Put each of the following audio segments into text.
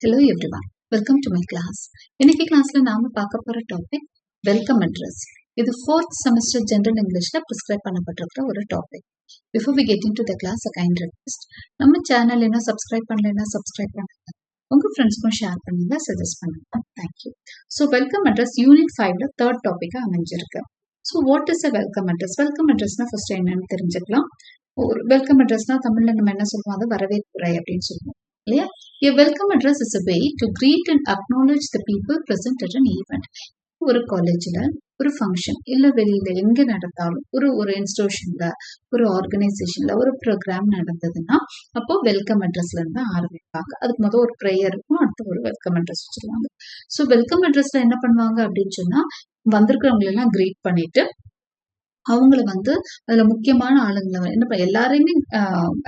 Hello everyone welcome to my class இன்னைக்கு கிளாஸ்ல நாம பார்க்க போற டாபிக் வெல்கம் அட்ரஸ் இது ஃபோர்த் செமஸ்டர் ஜென்ரல் இங்கிலீஷ்ல ப்ரிஸ்கிரைப் பண்ணப்பட்டிருக்கிற ஒரு topic before we get into the class a kind request நம்ம சேனல் என்ன சப்ஸ்கிரைப் பண்ணலைன்னா சப்ஸ்கிரைப் பண்ணுங்க. உங்க ஃப்ரெண்ட்ஸ்க்கும் ஷேர் பண்ணுங்க சஜஸ்ட் பண்ணுங்க. Thank you so welcome address unit ஃபைவ்ல தேர்ட் டாபிக்கா அமைஞ்சிருக்கு. So what is a welcome address welcome அட்ரஸ்னா first என்னன்னு தெரிஞ்சுக்கலாம். ஒரு வெல்கம் அட்ரஸ்னா தமிழ்ல நம்ம என்ன சொல்லுவோம்? அது வரவேற்புரை அப்படின்னு சொல்லுவோம். இல்லையா A welcome address is a way to greet and acknowledge the people present at an event. ஒரு காலேஜில் ஒரு ஃபங்க்ஷன் இல்லை வெளியில் எங்கே நடந்தாலும் ஒரு ஒரு இன்ஸ்டியூஷனில் ஒரு ஆர்கனைசேஷனில் ஒரு ப்ரோக்ராம் நடந்ததுன்னா அப்போ வெல்கம் அட்ரஸ்ல இருந்து ஆரம்பிப்பாங்க. அதுக்கு முதல் ஒரு ப்ரேயர் இருக்கும் அடுத்து ஒரு வெல்கம் அட்ரஸ் வச்சிருவாங்க. ஸோ வெல்கம் அட்ரஸ்ல என்ன பண்ணுவாங்க அப்படின்னு சொன்னா வந்திருக்கிறவங்களெல்லாம் கிரீட் பண்ணிட்டு அவங்கள வந்து அதுல முக்கியமான ஆளுங்களை என்ன பண்ண எல்லாரையுமே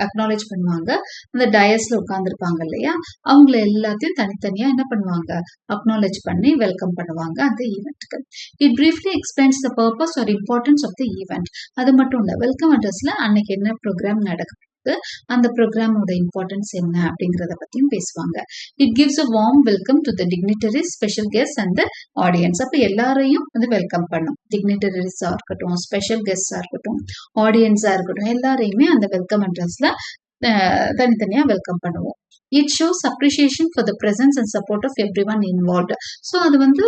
அக்னாலேஜ் பண்ணுவாங்க. அந்த டயஸ்ல உட்காந்துருப்பாங்க இல்லையா? அவங்கள எல்லாத்தையும் தனித்தனியா என்ன பண்ணுவாங்க? அக்னாலேஜ் பண்ணி வெல்கம் பண்ணுவாங்க. அந்த ஈவெண்ட்டுக்கு it briefly explains the purpose or importance of the event அது மட்டும் இல்லை வெல்கம் அட்ரஸ்ல அன்னைக்கு என்ன ப்ரோக்ராம் நடக்கும் இருக்கு. அந்த ப்ரோக்ராமோட இம்பார்ட்டன்ஸ் என்ன அப்படிங்கிறத பத்தியும் பேசுவாங்க. It gives a warm welcome to the dignitaries special guest and audience அப்ப எல்லாரையும் வந்து வெல்கம் பண்ணும். டிக்னிட்டரிஸா இருக்கட்டும் ஸ்பெஷல் கெஸ்டா இருக்கட்டும் ஆடியன்ஸா இருக்கட்டும் எல்லாரையுமே அந்த வெல்கம் அட்ரஸ்ல தனித்தனியா வெல்கம் பண்ணுவோம். It shows appreciation for the presence and support of everyone involved so அது வந்து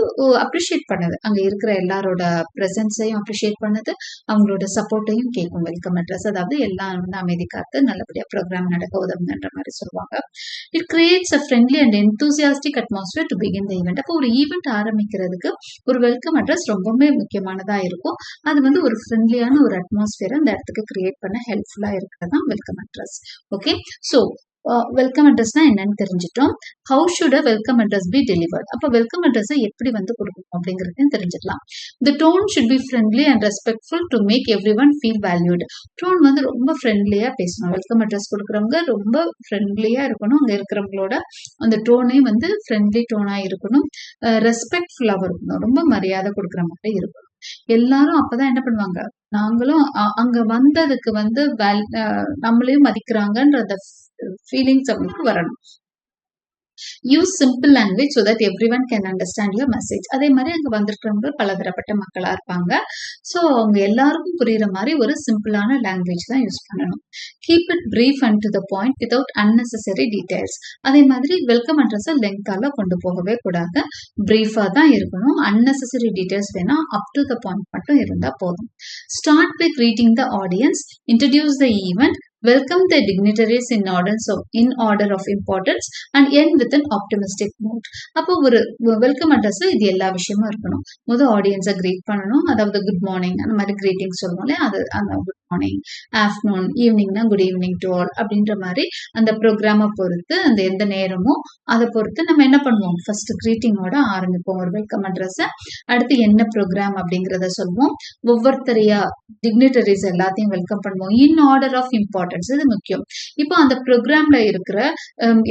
அப்ரிஷியேட் பண்ணுது. அங்கே இருக்கிற எல்லாரோட ப்ரெசன்ஸையும் அப்ரிஷியேட் பண்ணுது. அவங்களோட சப்போர்ட்டையும் கேட்கும் வெல்கம் அட்ரஸ் அதாவது எல்லாம் வந்து அமைதி காத்து நல்லபடியாக ப்ரோக்ராம் நடக்க உதவுங்கன்ற மாதிரி சொல்லுவாங்க. It creates a friendly and enthusiastic atmosphere to begin the event அப்போ ஒரு ஈவெண்ட் ஆரம்பிக்கிறதுக்கு ஒரு வெல்கம் அட்ரஸ் ரொம்பவுமே முக்கியமானதாக இருக்கும். அது வந்து ஒரு ஃப்ரெண்ட்லியான ஒரு அட்மாஸ்பியர் அந்த இடத்துக்கு கிரியேட் பண்ண ஹெல்ப்ஃபுல்லாக இருக்கிறது தான் welcome address okay so Uh, welcome அட்ரஸ்னா என்னன்னு தெரிஞ்சிட்டோம். How should a welcome address be delivered அப்போ வெல்கம் அட்ரஸை எப்படி வந்து கொடுக்கணும் அப்படிங்கிறதையும் தெரிஞ்சுக்கலாம் the tone should be friendly and respectful to make everyone feel valued tone வந்து ரொம்ப ஃப்ரெண்ட்லியாக பேசணும். வெல்கம் அட்ரஸ் கொடுக்குறவங்க ரொம்ப ஃப்ரெண்ட்லியாக இருக்கணும். அங்கே இருக்கிறவங்களோட அந்த டோனே வந்து ஃப்ரெண்ட்லி டோனாக இருக்கணும். Uh, ரெஸ்பெக்ட்ஃபுல்லாகவும் இருக்கணும். ரொம்ப மரியாதை கொடுக்குற மாதிரி இருக்கணும். எல்லாரும் அப்பதான் என்ன பண்ணுவாங்க? நாங்களும் அங்க வந்ததுக்கு வந்து நம்மளையும் மதிக்கிறாங்கன்ற அந்த ஃபீலிங்ஸ் அவங்களுக்கு வரணும். Use simple language so that everyone can understand your message அதே மாதிரி அங்கே வந்திருக்கிறவங்க பலதரப்பட்ட மக்களாக இருப்பாங்க. ஸோ அவங்க எல்லாருக்கும் புரியுற மாதிரி ஒரு சிம்பிளான லாங்குவேஜ் தான் யூஸ் பண்ணணும். Keep it brief and to the point without unnecessary details அதே மாதிரி வெல்கம் அட்ரஸை லெங்கால கொண்டு போகவே கூடாது. ப்ரீஃபாக தான் இருக்கணும். அன்னெசரி டீடைல்ஸ் வேணால் அப் டு த பாயிண்ட் மட்டும் இருந்தால் போதும். Start by greeting the audience introduce the event welcome the dignitaries in order of in order of importance and end with an optimistic note. அப்போ ஒரு வெல்கம் அட்ரஸ் இது எல்லா விஷயமும் இருக்கணும். முதல் ஆடியன்ஸை கிரீட் பண்ணணும். அதாவது குட் மார்னிங் அந்த மாதிரி கிரீட்டிங் இல்லையா? அது அந்த மார்னிங் ஆஃப்டர்நூன் ஈவினிங்னா குட் ஈவினிங் டு ஆல் அப்படின்ற மாதிரி அந்த ப்ரோக்ராமை பொறுத்து அந்த எந்த நேரமும் அதை பொறுத்து நம்ம என்ன பண்ணுவோம்? ஃபர்ஸ்ட் கிரீட்டிங்கோட ஆரம்பிப்போம். ஒரு வெல்கம் அட்ரஸை அடுத்து என்ன ப்ரோக்ராம் அப்படிங்கிறத சொல்லுவோம் ஒவ்வொருத்தரையா டிக்னிட்டரிஸ் எல்லாத்தையும் வெல்கம் பண்ணுவோம். இன் ஆர்டர் ஆஃப் இம்பார்ட்டன்ஸ் இது முக்கியம். இப்போ அந்த ப்ரோக்ராம்ல இருக்கிற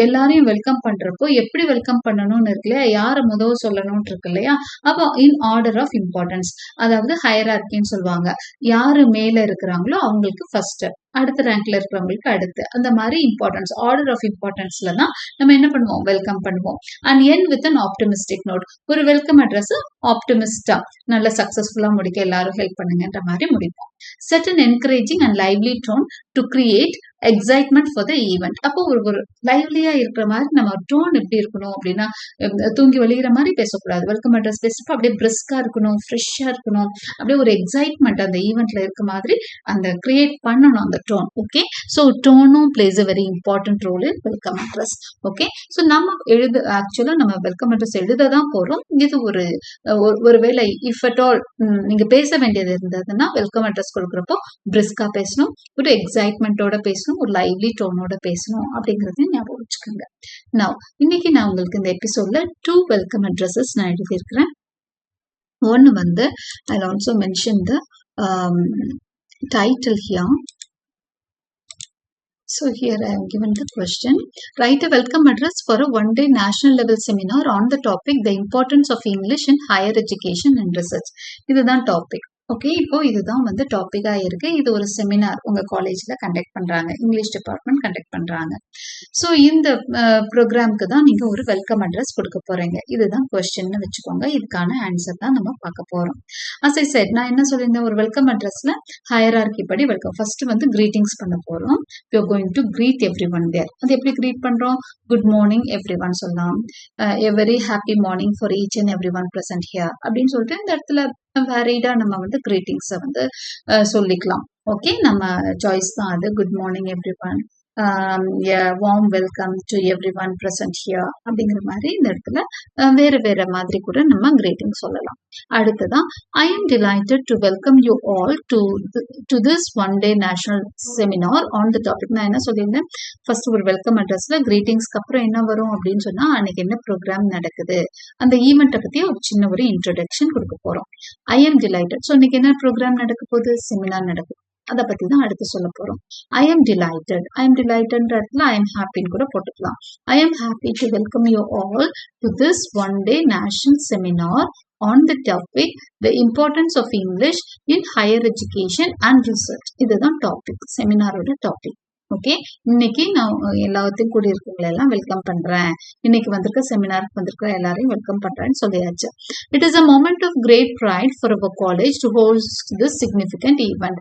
எல்லாரையும் வெல்கம் பண்றப்போ எப்படி வெல்கம் பண்ணணும்னு இருக்கு இல்லையா யாரை முதல் சொல்லணும்னு இருக்கு இல்லையா? அப்போ இன் ஆர்டர் ஆஃப் இம்பார்ட்டன்ஸ் அதாவது ஹையரார்கின்னு சொல்லுவாங்க. யாரு மேல இருக்கிறாங்களோ அவங்களுக்கு ஃபர்ஸ்ட் அடுத்த ரேங்க்ல இருக்கிறவங்களுக்கு அடுத்து. அந்த மாதிரி இம்பார்ட்டன்ஸ் ஆர்டர் ஆஃப் இம்பார்ட்டன்ஸ்ல தான் நம்ம என்ன பண்ணுவோம்? வெல்கம் பண்ணுவோம். And end with an optimistic note ஒரு வெல்கம் அட்ரஸ் ஆப்டமிஸ்டா நல்ல சக்சஸ்ஃபுல்லா முடிக்க எல்லாரும் ஹெல்ப் பண்ணுங்கன்ற மாதிரி முடிப்போம். Set and encouraging and lively tone to create excitement for the event அப்போ ஒரு ஒரு லைவ்லியா இருக்கிற மாதிரி நம்ம டோன் எப்படி இருக்கணும் அப்படின்னா தூங்கி வழிகிற மாதிரி பேசக்கூடாது. வெல்கம் அட்ரஸ் பேசுறப்ப அப்படியே பிரிஸ்கா இருக்கணும் ஃப்ரெஷ்ஷா இருக்கணும். அப்படியே ஒரு எக்ஸைட்மெண்ட் அந்த ஈவெண்ட்ல இருக்க மாதிரி அந்த கிரியேட் பண்ணணும் அந்த tone okay so டோனும் plays a very important role in welcome address okay so நம்ம எழுது ஆக்சுவலாக நம்ம வெல்கம் அட்ரஸ் எழுத தான் போகிறோம் இது ஒரு ஒருவேளை இஃப் அட் ஆல் நீங்கள் பேச வேண்டியது இருந்ததுன்னா வெல்கம் அட்ரஸ் கொடுக்குறப்போ பிரிஸ்கா பேசணும் ஒரு எக்ஸைட்மெண்ட்டோட பேசணும் ஒரு லைவ்லி டோனோட பேசணும் அப்படிங்கிறதையும் ஞாபகம் வச்சுக்கோங்க. நான் இன்னைக்கு நான் உங்களுக்கு இந்த எபிசோட்ல டூ வெல்கம் அட்ரஸஸ் நான் எழுதியிருக்கிறேன். ஒன்று வந்து I also mention the title here So here I have given the question. Write a welcome address for a one-day national level seminar on the topic the importance of English in higher education and research. இதுதான் topic okay இப்போ இதுதான் வந்து டாப்பிக்காக இருக்கு. இது ஒரு seminar உங்க காலேஜ்ல conduct பண்றாங்க. இங்கிலீஷ் டிபார்ட்மெண்ட் கண்டக்ட் பண்றாங்க. ஸோ இந்த ப்ரோக்ராம்க்கு தான் நீங்க ஒரு வெல்கம் அட்ரஸ் கொடுக்க போறீங்க. இதுதான் கொஸ்டின்னு வச்சுக்கோங்க. இதுக்கான ஆன்சர் தான் நம்ம பார்க்க போறோம். அஸ் ஐ சைட் நான் என்ன சொல்லியிருந்தேன்? ஒரு வெல்கம் அட்ரஸ்ல ஹயரார்கி படி வெல்கம் ஃபர்ஸ்ட் வந்து கிரீட்டிங்ஸ் பண்ண போறோம். You going to greet everyone there அது எப்படி கிரீட் பண்றோம்? குட் மார்னிங் எவ்ரி ஒன் சொல்லலாம். A very happy morning for each and everyone present here அப்படின்னு சொல்லிட்டு இந்த இடத்துல வேரீடா நம்ம வந்து கிரீட்டிங்ஸை வந்து சொல்லிக்கலாம். ஓகே நம்ம சாய்ஸ் தான் அது. Good morning everyone warm welcome to everyone present here அப்படிங்கிற மாதிரி இந்த இடத்துல வேறு வேற வேற மாதிரி கூட நம்ம கிரீட்டிங் சொல்லலாம். அடுத்ததான் I am delighted to welcome you all to to this one day national seminar on the topic நான் என்ன சொல்லியிருந்தேன்? ஃபர்ஸ்ட் ஒரு வெல்கம் அட்ரஸ்ல கிரீட்டிங்ஸ்க்கு அப்புறம் என்ன வரும் அப்படின்னு சொன்னா அன்னைக்கு என்ன ப்ரோக்ராம் நடக்குது? அந்த ஈவெண்ட்டை பத்தி ஒரு சின்ன ஒரு இன்ட்ரடக்ஷன் கொடுக்க போறோம். ஐ எம் டிலைட்டட் ஸோ இன்னைக்கு என்ன ப்ரோக்ராம் நடக்க போகுது? செமினார் நடக்க அதை பத்தி தான் அடுத்து சொல்ல போறோம். I am delighted I am டிலைட்டட்ன்ற இடத்துல ஐ எம் ஹாப்பின்னு கூட போட்டுக்கலாம். I am happy to welcome you all to this one day national seminar on the topic the importance of English in higher education and research இதுதான் topic செமினாரோட topic okay இன்னைக்கு நான் எல்லாத்தையும் கூடி இருக்கவங்களை எல்லாம் வெல்கம் பண்றேன். இன்னைக்கு வந்திருக்க செமினாருக்கு வந்திருக்க எல்லாரையும் வெல்கம் பண்றேன்னு சொல்லியாச்சு. It is a moment of great pride for our college to hold this significant event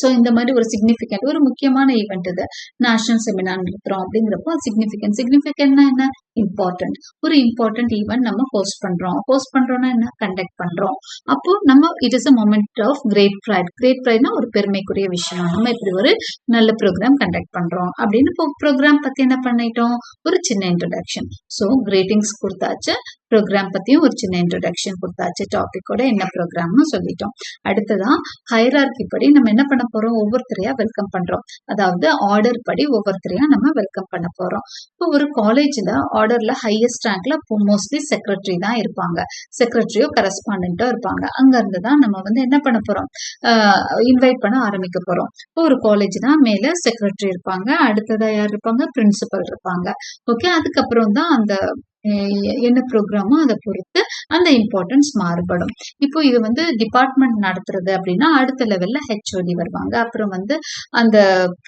so இந்த மாதிரி ஒரு சிக்னிஃபிகண்ட் ஒரு முக்கியமான ஈவெண்ட் இது. நேஷனல் செமினார் இருக்கிறோம் அப்படிங்கிறப்போ சிக்னிஃபிகண்ட் சிக்னிஃபிகண்ட்னா என்ன? இம்பார்ட்டன்ட் ஒரு இம்பார்ட்டன்ட் ஈவெண்ட் நம்ம ஹோஸ்ட் பண்றோம். ஹோஸ்ட் பண்றோம்னா என்ன? கண்டக்ட் பண்றோம். அப்போ நம்ம it is a moment of great pride great ப்ரைட்னா ஒரு பெருமைக்குரிய விஷயம். நம்ம இப்படி ஒரு நல்ல ப்ரோக்ராம் கண்டக்ட் பண்றோம். அப்படின்னு இப்போ ப்ரோக்ராம் பத்தி என்ன பண்ணிட்டோம்? ஒரு சின்ன இன்ட்ரடக்ஷன் ஸோ கிரேட்டிங்ஸ் கொடுத்தாச்சு. ப்ரோக்ராம் பத்தியும் ஒரு சின்ன இன்ட்ரடக்ஷன் கொடுத்தாச்சு. டாபிக்கோட என்ன ப்ரோக்ராம்னு சொல்லிட்டோம். அடுத்ததான் ஹைரார்கி படி நம்ம என்ன பண்ண போறோம்? ஒவ்வொருத்தரையா வெல்கம் பண்றோம். அதாவது ஆர்டர் படி ஒவ்வொருத்தரையா நம்ம வெல்கம் பண்ண போறோம். இப்போ ஒரு காலேஜ்ல ஆர்டர்ல ஹையஸ்ட் ரேங்க்ல மோஸ்ட்லி செக்ரட்டரி தான் இருப்பாங்க. செக்ரட்டரியோ கரஸ்பாண்டோ இருப்பாங்க. அங்க இருந்து தான் நம்ம வந்து என்ன பண்ண போறோம்? இன்வைட் பண்ண ஆரம்பிக்க போறோம். இப்போ ஒரு காலேஜ் தான் மேல செக்ரட்டரி இருப்பாங்க. அடுத்ததா யார் இருப்பாங்க? பிரின்சிபல் இருப்பாங்க. ஓகே அதுக்கப்புறம் தான் அந்த என்ன ப்ரோக்ராமோ அதை பொறுத்து அந்த இம்பார்ட்டன்ஸ் மாறுபடும். இப்போ இது வந்து டிபார்ட்மெண்ட் நடத்துறது அப்படின்னா அடுத்த லெவல்ல ஹெச்ஓடி வருவாங்க. அப்புறம் வந்து அந்த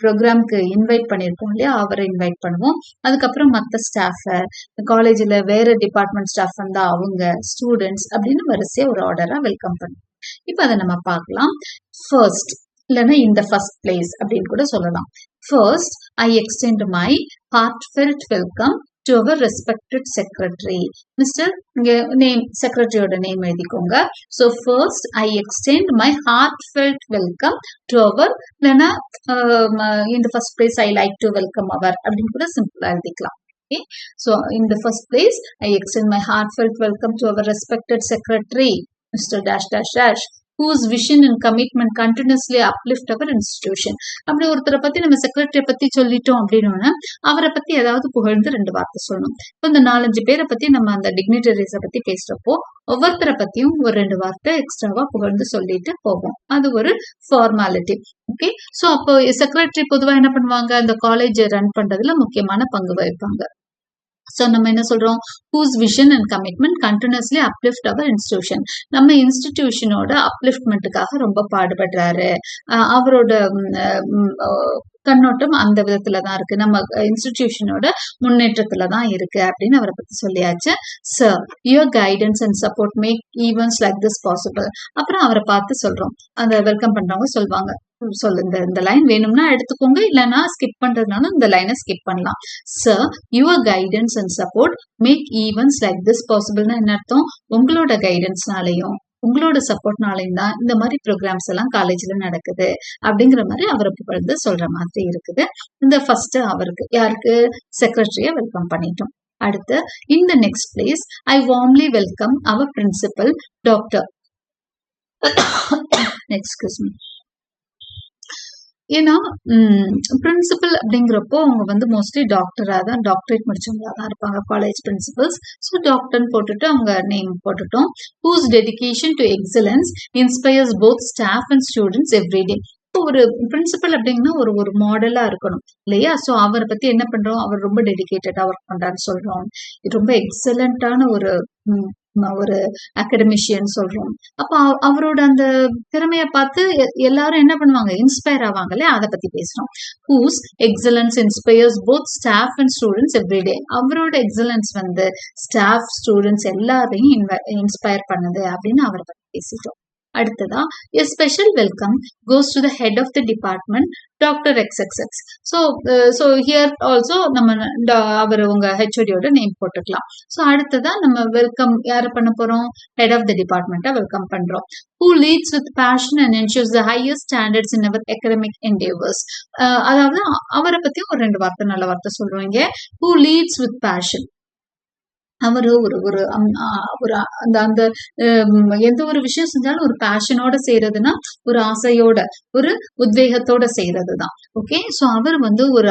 ப்ரோக்ராம்க்கு இன்வைட் பண்ணியிருக்கோம் இல்லையா அவரை இன்வைட் பண்ணுவோம். அதுக்கப்புறம் மற்ற ஸ்டாஃபை காலேஜில் வேற டிபார்ட்மெண்ட் ஸ்டாஃப் வந்தால் அவங்க ஸ்டூடெண்ட்ஸ் அப்படின்னு வரிசையாக ஒரு ஆர்டராக வெல்கம் பண்ணுவோம். இப்போ அதை நம்ம பார்க்கலாம். ஃபர்ஸ்ட் இல்லைன்னா இந்த ஃபர்ஸ்ட் பிளேஸ் அப்படின்னு கூட சொல்லலாம். First I extend my heartfelt welcome to our respected secretary mister இங்க நேம் செக்ரட்டரியோட நேம் எழுதிக்கோங்க. So first I extend my heartfelt welcome to our இல்லைன்னா இந்த first place I like to welcome our அப்படின்னு கூட சிம்பிளாக எழுதிக்கலாம். Okay so in the first place I extend my heartfelt welcome to our respected secretary mister dash dash dash whose vision and commitment continuously uplift our institution அப்படி ஒருத்தரை பத்தி நம்ம செக்ரட்டரிய பத்தி சொல்லிட்டோம் அப்படின்னா அவரை பத்தி ஏதாவது புகழ்ந்து ரெண்டு வார்த்தை சொல்லணும். இப்போ இந்த நாலஞ்சு பேரை பத்தி நம்ம அந்த டிக்னிட்டரிஸை பத்தி பேசுறப்போ ஒவ்வொருத்தரை பத்தியும் ஒரு ரெண்டு வார்த்தை எக்ஸ்ட்ராவா புகழ்ந்து சொல்லிட்டு போவோம். அது ஒரு ஃபார்மாலிட்டி ஓகே ஸோ அப்போ செக்ரட்டரி பொதுவா என்ன பண்ணுவாங்க? அந்த காலேஜ் ரன் பண்றதுல முக்கியமான பங்கு வகிப்பாங்க. ஸோ நம்ம என்ன சொல்றோம்? Whose vision and commitment continuously uplift our institution நம்ம இன்ஸ்டிடியூஷனோட அப்லிஃப்ட்மெண்ட்டுக்காக ரொம்ப பாடுபடுறாரு. அவரோட கண்ணோட்டம் அந்த விதத்துல தான் இருக்கு. நம்ம இன்ஸ்டிடியூஷனோட முன்னேற்றத்துல தான் இருக்கு அப்படின்னு அவரை பத்தி சொல்லியாச்சு. Sir your guidance and support make events like this possible அப்புறம் அவரை பார்த்து சொல்றோம். அந்த வெல்கம் பண்றவங்க சொல்லுவாங்க சொல்லு இந்த லைன் வேணும்னா எடுத்துக்கோங்க. இல்லைன்னா ஸ்கிப் பண்றதுனால இந்த லைனை ஸ்கிப் பண்ணலாம். Sir your guidance and support make events like this பாசிபிள்னா என்ன அர்த்தம்? உங்களோட கைடன்ஸ்னாலையும் உங்களோட சப்போர்ட்னாலையும் தான் இந்த மாதிரி ப்ரோக்ராம்ஸ் எல்லாம் காலேஜ்ல நடக்குது. அப்படிங்கிற மாதிரி அவரை புகழ்ந்து சொல்ற மாதிரி இருக்குது. இந்த ஃபர்ஸ்ட் அவருக்கு யாருக்கு? செக்ரட்டரிய வெல்கம் பண்ணிட்டோம். அடுத்து in the next place I warmly welcome our principal doctor excuse me ஏன்னா பிரின்சிபல் அப்படிங்கிறப்போ அவங்க வந்து மோஸ்ட்லி டாக்டராக தான் டாக்டரேட் முடிச்சவங்களாக தான் இருப்பாங்க காலேஜ் பிரின்சிபல்ஸ் ஸோ டாக்டர்னு போட்டுட்டு அவங்க நேம் போட்டுட்டோம். Whose dedication to excellence inspires both staff and students every day ஒரு பிரின்சிபல் அப்படிங்கன்னா ஒரு ஒரு மாடலா இருக்கணும் இல்லையா? ஸோ அவரை பத்தி என்ன பண்றோம்? அவர் ரொம்ப டெடிக்கேட்டடா ஒர்க் பண்றாருன்னு சொல்றோம். ரொம்ப எக்ஸலண்டான ஒரு ஒரு அகடமிஷியன் சொல்றோம். அப்ப அவரோட அந்த திறமைய பார்த்து எல்லாரும் என்ன பண்ணுவாங்க? இன்ஸ்பயர் ஆவாங்களே அதை பத்தி பேசுறோம். Whose excellence inspires both staff and students everyday அவரோட எக்ஸலன்ஸ் வந்து ஸ்டாஃப் ஸ்டூடெண்ட்ஸ் எல்லாரையும் இன்ஸ்பயர் பண்ணுது அப்படின்னு அவரை பத்தி பேசிட்டோம். அடுத்ததா a special welcome goes to the head of the department doctor X X X so so here also நம்ம அவர் உங்க ஹெச்ஓடியோட நேம் போட்டுக்கலாம். ஸோ அடுத்ததா நம்ம வெல்கம் யாரை பண்ண போறோம்? ஹெட் ஆஃப் த டிபார்ட்மெண்ட்டை வெல்கம் பண்றோம். Who leads with passion and ensures the highest standards in our economic endeavours அதாவது அவரை பத்தி ஒரு ரெண்டு வார்த்தை நல்ல வார்த்தை சொல்றீங்க ஹூ லீட்ஸ் வித் பேஷன் அவரு ஒரு ஒரு ஒரு அந்த அந்த எந்த ஒரு விஷயம் செஞ்சாலும் ஒரு பேஷனோட செய்யறதுன்னா ஒரு ஆசையோட ஒரு உத்வேகத்தோட செய்யறது தான் ஓகே ஸோ அவர் வந்து ஒரு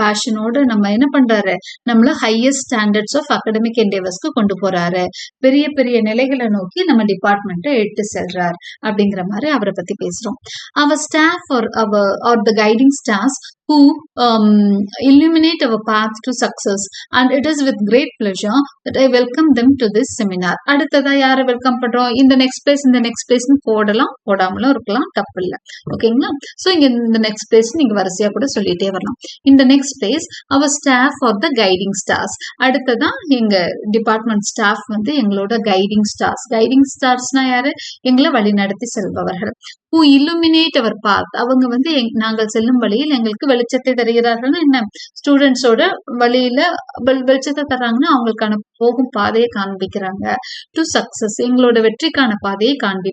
பேஷனோட நம்ம என்ன பண்றாரு? நம்மள ஹையஸ்ட் ஸ்டாண்டர்ட்ஸ் ஆஃப் அகடமிக் என்டேவர்ஸ்க்கு கொண்டு போறாரு. பெரிய பெரிய நிலைகளை நோக்கி நம்ம டிபார்ட்மெண்ட்டை எடுத்து செல்றார். அப்படிங்கிற மாதிரி அவரை பத்தி பேசுறோம். Our staff are our are the guiding staff who um, illuminate our path to success. And it is with great pleasure that I welcome them to this seminar. அடுத்ததா யாரை வெல்கம் பண்றோம்? இந்த நெக்ஸ்ட் பிளேஸ் இந்த next பிளேஸ்னு போடலாம். போடாமலும் இருக்கலாம். தப்பு இல்லை. ஓகேங்களா ஸோ இங்க இந்த நெக்ஸ்ட் பிளேஸ் நீங்க வரிசையா கூட சொல்லிட்டே வரலாம். இந்த next place our staff are the guiding stars அடுத்ததா எங்க டிபார்ட்மெண்ட் ஸ்டாஃப் வந்து எங்களோட கைடிங் ஸ்டார்ஸ் கைடிங் ஸ்டார்ஸ்னா யாரு? எங்களை வழிநடத்தி செல்பவர்கள். ஹூ இல்லுமினேட் அவர் பாத் அவங்க வந்து எங்- நாங்கள் செல்லும் வழியில் எங்களுக்கு வெளிச்சத்தை தருகிறார்கள் என்ன? ஸ்டூடெண்ட்ஸோட வழியில வெளிச்சத்தை தர்றாங்கன்னா அவங்களுக்கான போகும் பாதையை காண்பிக்கிறாங்க. டு சக்சஸ் எங்களோட வெற்றிக்கான பாதையை காண்பி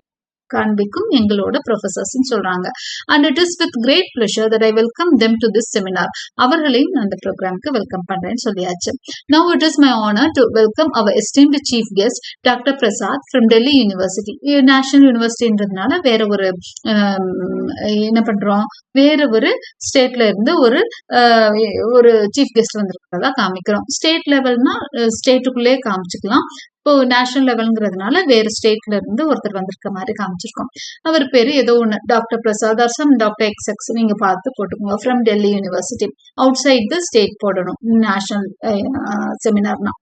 காண்பிக்கும் எங்களோட ப்ரொஃபசர்ஸ் சொல்றாங்க. And it is with great pleasure that I welcome them to this seminar அவர்களையும் நான் அந்த ப்ரோக்ராம்க்கு வெல்கம் பண்றேன்னு சொல்லியாச்சு. Now it is my honour to welcome our esteemed chief guest doctor Prasad from Delhi university national யூனிவர்சிட்டின்றதுனால வேற ஒரு um, என்ன பண்றோம்? வேற ஒரு ஸ்டேட்ல இருந்து ஒரு ஆஹ், ஒரு சீஃப் கெஸ்ட் வந்திருக்கிறதா காமிக்கிறோம். ஸ்டேட் லெவல்னா ஸ்டேட்டுக்குள்ளே காமிச்சுக்கலாம். இப்போ நேஷனல் லெவல்ங்கிறதுனால வேற ஸ்டேட்ல இருந்து ஒருத்தர் வந்திருக்க மாதிரி காமிச்சிருக்கோம். அவர் பேரு ஏதோ ஒன்று டாக்டர் பிரசாத் அர்சம் டாக்டர் எக்ஸ் எக்ஸ் நீங்க பார்த்து போட்டுக்கோங்க. From Delhi university outside the state போடணும் நேஷனல் செமினார்னா eh,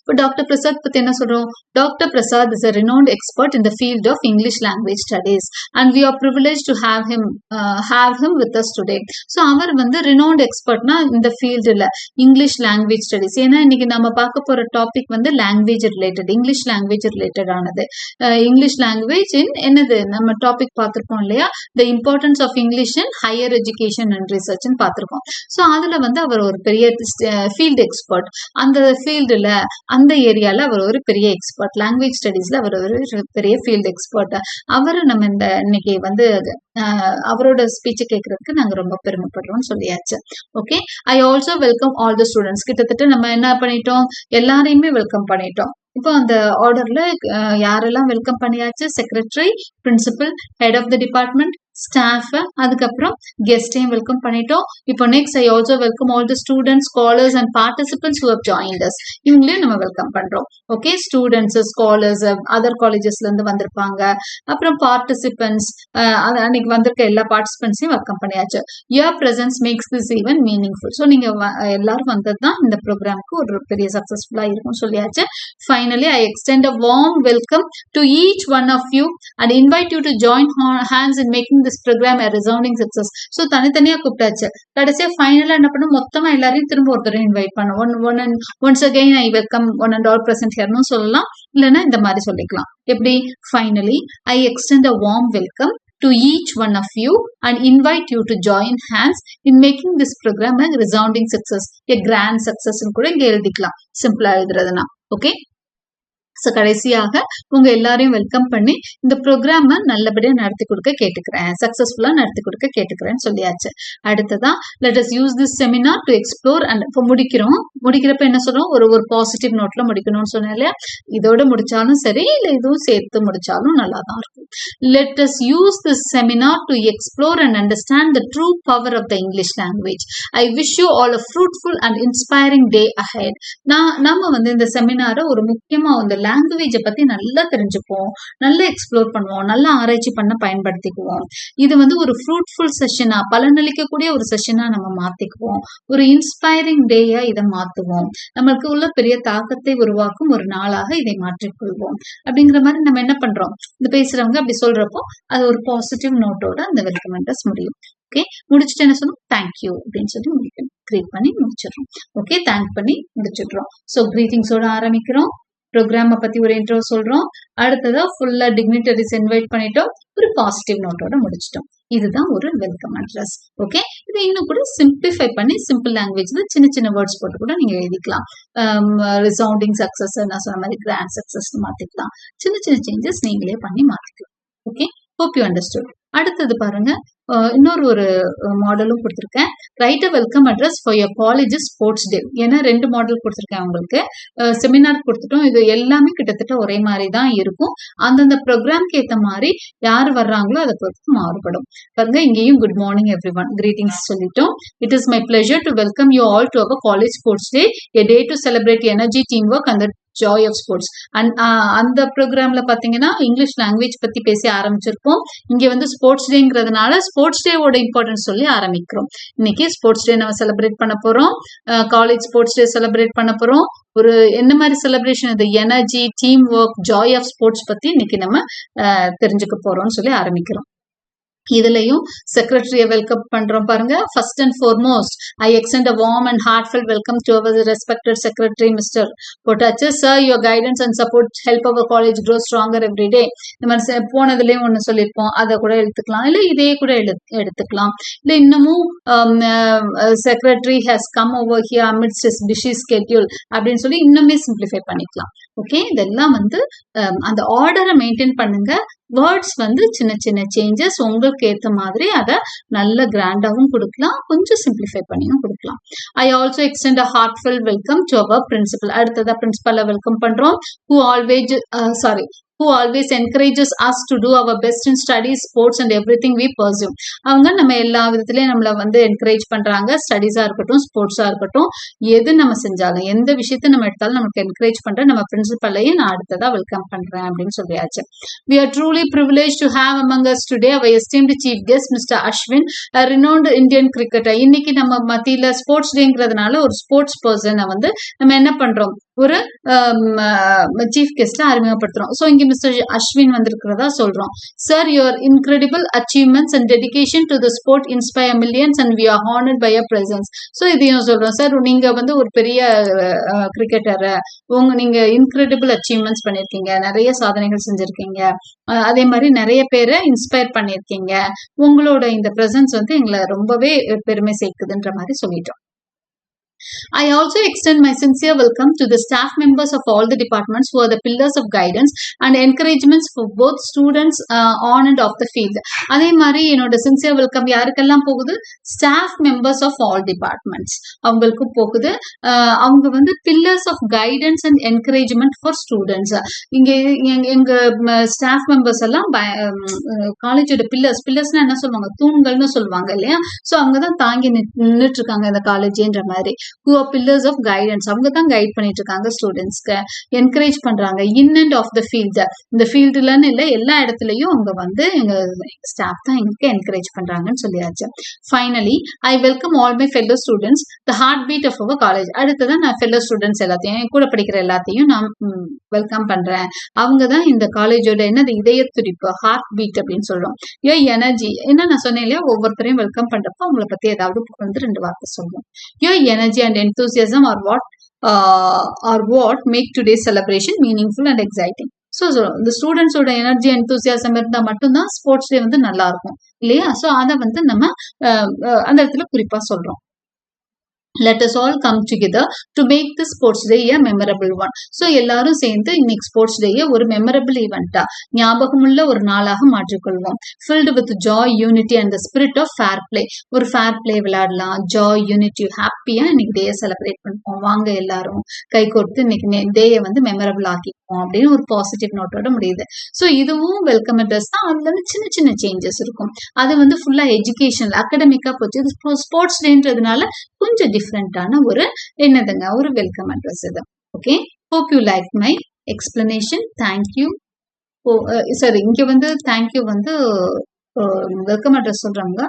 இப்போ டாக்டர் பிரசாத் பத்தி என்ன சொல்றோம்? Doctor Prasad is a renowned expert in the field of English language studies and we are privileged to have him uh, have him with us today. So அவர் வந்து renowned எக்ஸ்பர்ட்னா இந்த ஃபீல்டில் English language studies ஏன்னா இன்னைக்கு நம்ம பார்க்க போற topic வந்து language related English language related ஆனது. இங்கிலீஷ் லாங்குவேஜ் இன் என்னது? நம்ம டாபிக் பார்த்திருப்போம் இல்லையா? The importance of English in higher education and ரிசர்ச்னு பார்த்திருக்கோம். ஸோ அதுல வந்து அவர் ஒரு பெரிய uh, ஃபீல்டு எக்ஸ்பர்ட் அந்த ஃபீல்டுல அந்த ஏரியால அவர் ஒரு பெரிய எக்ஸ்பர்ட் லாங்குவேஜ் ஸ்டடீஸில் அவர் ஒரு பெரிய ஃபீல்டு எக்ஸ்பர்ட் அவர் நம்ம இந்த இன்னைக்கு வந்து அவரோட ஸ்பீச் கேட்கறதுக்கு நாங்க ரொம்ப பெருமைப்படுறோம்னு சொல்லியாச்சு. Okay I also welcome all the students கிட்டத்தட்ட நம்ம என்ன பண்ணிட்டோம்? எல்லாரையுமே வெல்கம் பண்ணிட்டோம். இப்போ அந்த ஆர்டர்ல யாரெல்லாம் வெல்கம் பண்ணியாச்சு? Secretary principal head of the department staff அதுக்கப்புறம் கெஸ்டையும் வெல்கம் பண்ணிட்டோம். இப்போ next I also welcome all the students scholars and participants who have join us இவங்களையும் நம்ம வெல்கம் பண்றோம். ஓகே ஸ்டூடெண்ட்ஸ் ஸ்காலர்ஸ் அதர் காலேஜஸ்ல இருந்து வந்திருப்பாங்க. அப்புறம் பார்ட்டிசிபென்ட்ஸ் அன்னைக்கு வந்திருக்க எல்லா பார்ட்டிசிபென்ட்ஸையும் வெல்கம் பண்ணியாச்சு. Your presence makes this even meaningful so நீங்க வ- எல்லாரும் வந்தது தான் இந்த ப்ரோக்ராம்க்கு ஒரு பெரிய சக்சஸ்ஃபுல்லா இருக்கும்னு சொல்லியாச்சு. Finally I extend a warm welcome to each one of you and invite you to join hands in making this programme a resounding success so தனித்தனியா கூப்பிட்டாச்சு. கடைசியா ஃபைனலா என்ன பண்ணும்? மொத்தமா எல்லாரையும் திரும்ப ஒருத்தர் இன்வைட் பண்ணும். One one and once again I welcome one and all present ஹியர்னு சொல்லலாம். இல்லைன்னா இந்த மாதிரி சொல்லிக்கலாம். எப்படி? Finally I extend a warm welcome to each one of you and invite you to join hands in making this program a resounding success. A grand success கூட இங்க எழுதிக்கலாம். சிம்பிளா எழுதுறதுனா ஓகே ஸோ கடைசியாக உங்க எல்லாரையும் வெல்கம் பண்ணி இந்த ப்ரோக்ராம நல்லபடியா நடத்தி கொடுக்க கேட்டுக்கிறேன். சக்சஸ்ஃபுல்லா நடத்தி கொடுக்க கேட்டுக்கிறேன்னு சொல்லியாச்சு. அடுத்ததா let us use this seminar to explore and இப்போ முடிக்கிறோம். முடிக்கிறப்ப என்ன சொல்றோம்? ஒரு ஒரு பாசிட்டிவ் நோட்ல முடிக்கணும்னு சொன்னேன் இல்லையா? இதோட முடிச்சாலும் சரி இல்லை இதுவும் சேர்த்து முடிச்சாலும் நல்லா தான் இருக்கும். Let us use this seminar to explore and understand the true power of the English language I wish you all a fruitful and inspiring day ahead நான் நம்ம வந்து இந்த செமினாரை ஒரு முக்கியமாக வந்து லாங்குவேஜை பத்தி நல்லா தெரிஞ்சுப்போம் நல்லா எக்ஸ்ப்ளோர் பண்ணுவோம். நல்லா ஆராய்ச்சி பண்ண பயன்படுத்திக்குவோம். இது வந்து ஒரு ஃப்ரூட்ஃபுல் செஷனா பலனளிக்கக்கூடிய ஒரு செஷனா நம்ம மாத்திக்குவோம். ஒரு இன்ஸ்பைரிங் டேயா இதை மாத்துவோம். நம்மளுக்கு உள்ள பெரிய தாக்கத்தை உருவாக்கும் ஒரு நாளாக இதை மாற்றிக்கொள்வோம். அப்படிங்கிற மாதிரி நம்ம என்ன பண்றோம்? இந்த பேசுறவங்க அப்படி சொல்றப்போ அது ஒரு பாசிட்டிவ் நோட்டோட அந்த வெல்கம் அட்ரஸ் முடியும். ஓகே முடிச்சுட்டு என்ன சொல்லணும்? தேங்க்யூ அப்படின்னு சொல்லி முடிக்கணும். கிரீட் பண்ணி முடிச்சிடுறோம். ஓகே தேங்க் பண்ணி முடிச்சிடுறோம். ஸோ கிரீட்டிங்ஸோட ஆரம்பிக்கிறோம். ப்ரோக்ராமை பத்தி ஒரு இன்ட்ரோ சொல்றோம். அடுத்ததா ஃபுல்லா டிக்னிட்டரிஸ் இன்வைட் பண்ணிட்டோம். ஒரு பாசிட்டிவ் நோட்டோட முடிச்சிட்டோம். இதுதான் ஒரு வெல்கம் அட்ரஸ் ஓகே இது இன்னும் கூட சிம்பிளிஃபை பண்ணி சிம்பிள் லாங்குவேஜ் சின்ன சின்ன வேர்ட்ஸ் போட்டு கூட நீங்க எழுதிக்கலாம். Um, ரிசவுண்டிங் சக்ஸஸ் நான் சொன்ன மாதிரி கிராண்ட் சக்ஸஸ் மாத்திக்கலாம். சின்ன சின்ன சேஞ்சஸ் நீங்களே பண்ணி மாத்திக்கலாம். ஓகே ஹோப் யூ அண்டர்ஸ்டுட் அடுத்தது பாருங்க இன்னொரு ஒரு மாடலும் கொடுத்துருக்கேன். Write a welcome address for your college sports day ஏன்னா ரெண்டு மாடல் கொடுத்துருக்கேன் அவங்களுக்கு செமினார் கொடுத்துட்டோம். இது எல்லாமே கிட்டத்தட்ட ஒரே மாதிரி தான் இருக்கும். அந்தந்த ப்ரோக்ராம்க்கு ஏற்ற மாதிரி யார் வர்றாங்களோ அதை பொறுத்து மாறுபடும். பாருங்க இங்கேயும் good morning every one greetings சொல்லிட்டோம். It is my pleasure to welcome you all to our college sports day a day to celebrate energy team work அந்த ஜாய் ஆஃப் ஸ்போர்ட்ஸ் அண்ட் அந்த ப்ரோக்ராம்ல பாத்தீங்கன்னா இங்கிலீஷ் லாங்குவேஜ் பத்தி பேசி ஆரம்பிச்சிருப்போம். இங்க வந்து ஸ்போர்ட்ஸ் டேங்கிறதுனால ஸ்போர்ட்ஸ் டேவோட இம்பார்ட்டன்ஸ் சொல்லி ஆரம்பிக்கிறோம். இன்னைக்கு ஸ்போர்ட்ஸ் டே நம்ம செலிப்ரேட் பண்ண போறோம். காலேஜ் ஸ்போர்ட்ஸ் டே செலிப்ரேட் பண்ண போறோம். ஒரு என்ன மாதிரி செலிப்ரேஷன் இது energy team work joy of sports பத்தி இன்னைக்கு நம்ம தெரிஞ்சுக்க போறோம்னு சொல்லி ஆரம்பிக்கிறோம். இதுலயும் செக்ரட்டரியை வெல்கம் பண்றோம் பாருங்க. First and foremost I extend a warm and heartful welcome to our respected secretary mister போட்டாச்சு sir your guidance and support help our college grow stronger every day இந்த மாதிரி போனதுலயும் ஒன்று சொல்லியிருப்போம். அதை கூட எடுத்துக்கலாம். இல்லை இதே கூட எடு எடுத்துக்கலாம். இல்லை இன்னமும் secretary has come over here amidst is busy schedule அப்படின்னு சொல்லி இன்னுமே சிம்பிளிஃபை பண்ணிக்கலாம். ஓகே இதெல்லாம் வந்து um, அந்த ஆர்டரை மெயின்டைன் பண்ணுங்க. வேர்ட்ஸ் வந்து சின்ன சின்ன சேஞ்சஸ் உங்களுக்கு ஏற்ற மாதிரி அதை நல்ல கிராண்டாகவும் கொடுக்கலாம். கொஞ்சம் சிம்பிளிஃபை பண்ணியும் கொடுக்கலாம். I also extend a heartful welcome to our principal அடுத்ததா பிரின்சிபலை வெல்கம் பண்றோம். Who always sorry who always encourages us to do our best in in sports and everything we pursue. அவங்க நம்ம எல்லா விதத்துலயும் நம்மளை வந்து என்கரேஜ் பண்றாங்க. ஸ்டடீஸா இருக்கட்டும் ஸ்போர்ட்ஸா இருக்கட்டும் எது நம்ம செஞ்சாலும் எந்த விஷயத்த நம்ம எடுத்தாலும் நமக்கு என்கரேஜ் பண்ற நம்ம பிரின்சிபல்லையும் நான் அடுத்ததா வெல்கம் பண்றேன் அப்படின்னு சொல்லியாச்சு. We are truly privilege to have among us today our esteemed chief guest mister Ashwin renowned Indian cricketer இன்னைக்கு நம்ம மத்தியில ஸ்போர்ட்ஸ் டேங்கிறதுனால ஒரு ஸ்போர்ட்ஸ் பர்சனை வந்து நம்ம என்ன பண்றோம்? ஒரு சீஃப் கெஸ்ட்ல அறிமுகப்படுத்துறோம். ஸோ இங்கே மிஸ்டர் அஸ்வின் வந்திருக்கிறதா சொல்றோம். Sir your incredible achievements and dedication to the sport inspire millions and we are honoured by a presence so இதையும் சொல்றோம். சார் நீங்க வந்து ஒரு பெரிய கிரிக்கெட்டரை உங்க நீங்க இன்க்ரெடிபிள் அச்சீவ்மெண்ட்ஸ் பண்ணியிருக்கீங்க. நிறைய சாதனைகள் செஞ்சிருக்கீங்க. அதே மாதிரி நிறைய பேரை இன்ஸ்பயர் பண்ணியிருக்கீங்க. உங்களோட இந்த பிரசன்ஸ் வந்து எங்களை ரொம்பவே பெருமை சேர்க்குதுன்ற மாதிரி சொல்லிட்டோம். I also extend my sincere welcome to the staff members of all the departments who are the pillars of guidance and encouragements for both students uh, on and off the field. அதே மாதிரி என்னோட sincere welcome யாருக்கெல்லாம் போகுது? Staff members of all departments அவங்களுக்கும் போகுது. Uh, அவங்க வந்து pillars of guidance and encouragement for students இங்க எங்க ஸ்டாஃப் மெம்பர்ஸ் எல்லாம் காலேஜோட பில்லர்ஸ் பில்லர்ஸ்னா என்ன சொல்லுவாங்க? தூண்கள்னு சொல்லுவாங்க இல்லையா? ஸோ அவங்க தான் தாங்கி நின்றுட்டு இருக்காங்க இந்த காலேஜ்ன்ற மாதிரி. Who are pillars of guidance அவங்க தான் கைட் பண்ணிட்டு இருக்காங்க ஸ்டூடெண்ட்ஸ்க்கு என்கரேஜ் பண்றாங்க. In and of the field இந்த ஃபீல்டுலன்னு இல்லை எல்லா இடத்துலையும் அவங்க வந்து எங்க ஸ்டாஃப் தான் எங்களுக்கு என்கரேஜ் பண்றாங்கன்னு சொல்லியாச்சு. Finally I welcome all my fellow students the heartbeat of our college அடுத்ததான் நான் ஃபெல்லோ ஸ்டூடெண்ட்ஸ் எல்லாத்தையும் என் கூட படிக்கிற எல்லாத்தையும் நான் வெல்கம் பண்றேன். அவங்க தான் இந்த காலேஜோட என்னது இதய துடிப்பு ஹார்ட் பீட் அப்படின்னு சொல்றோம். யோ எனர்ஜி என்ன நான் சொன்னேன் இல்லையா ஒவ்வொருத்தரையும் வெல்கம் பண்றப்போ அவங்கள பத்தி ஏதாவது வந்து ரெண்டு வார்த்தை சொல்லுவோம் your energy and enthusiasm are what uh, are what make today's celebration meaningful and exciting. So இந்த ஸ்டூடெண்ட்ஸோட எனர்ஜி என்தூசியாசம் இருந்தால் மட்டும்தான் ஸ்போர்ட்ஸ் டே வந்து நல்லா இருக்கும். இல்லையா? ஸோ அதை வந்து நம்ம அந்த இடத்துல குறிப்பாக சொல்றோம். Let us all come together to make the sports day a memorable one so எல்லாரும் சேர்ந்து இன்னைக்கு ஸ்போர்ட்ஸ் டேயை ஒரு மெமரபிள் ஈவெண்ட்டா ஞாபகமுள்ள ஒரு நாளாக மாற்றிக்கொள்வோம். Filled with joy unity and the spirit of fair play ஒரு ஃபேர் பிளே விளையாடலாம். ஜாய் யூனிட்டி ஹாப்பியா இன்னைக்கு டேயை செலிப்ரேட் பண்ணுவோம் வாங்க எல்லாரும் கை கொடுத்து இன்னைக்கு டேயை வந்து மெமரபிள் ஆக்கிப்போம் அப்படின்னு ஒரு பாசிட்டிவ் நோட்டோட முடியுது. ஸோ இதுவும் வெல்கம் அட்ரஸ் தான். அதுல வந்து சின்ன சின்ன சேஞ்சஸ் இருக்கும். அது வந்து ஃபுல்லா எஜுகேஷனல் அகடமிக்கா போச்சு. ஸ்போர்ட்ஸ் டேன்றதுனால கொஞ்சம் டிஃப்ரெண்டான ஒரு என்னதுங்க ஒரு வெல்கம் அட்ரஸ் இது. Okay hope you like my explanation thank you oh sorry இங்கே வந்து தேங்க்யூ வந்து வெல்கம் அட்ரஸ் சொல்கிறாங்க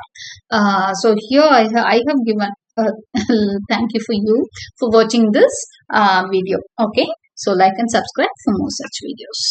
so here I I have given thank you for you for வாட்சிங் this video okay so like and subscribe for more such videos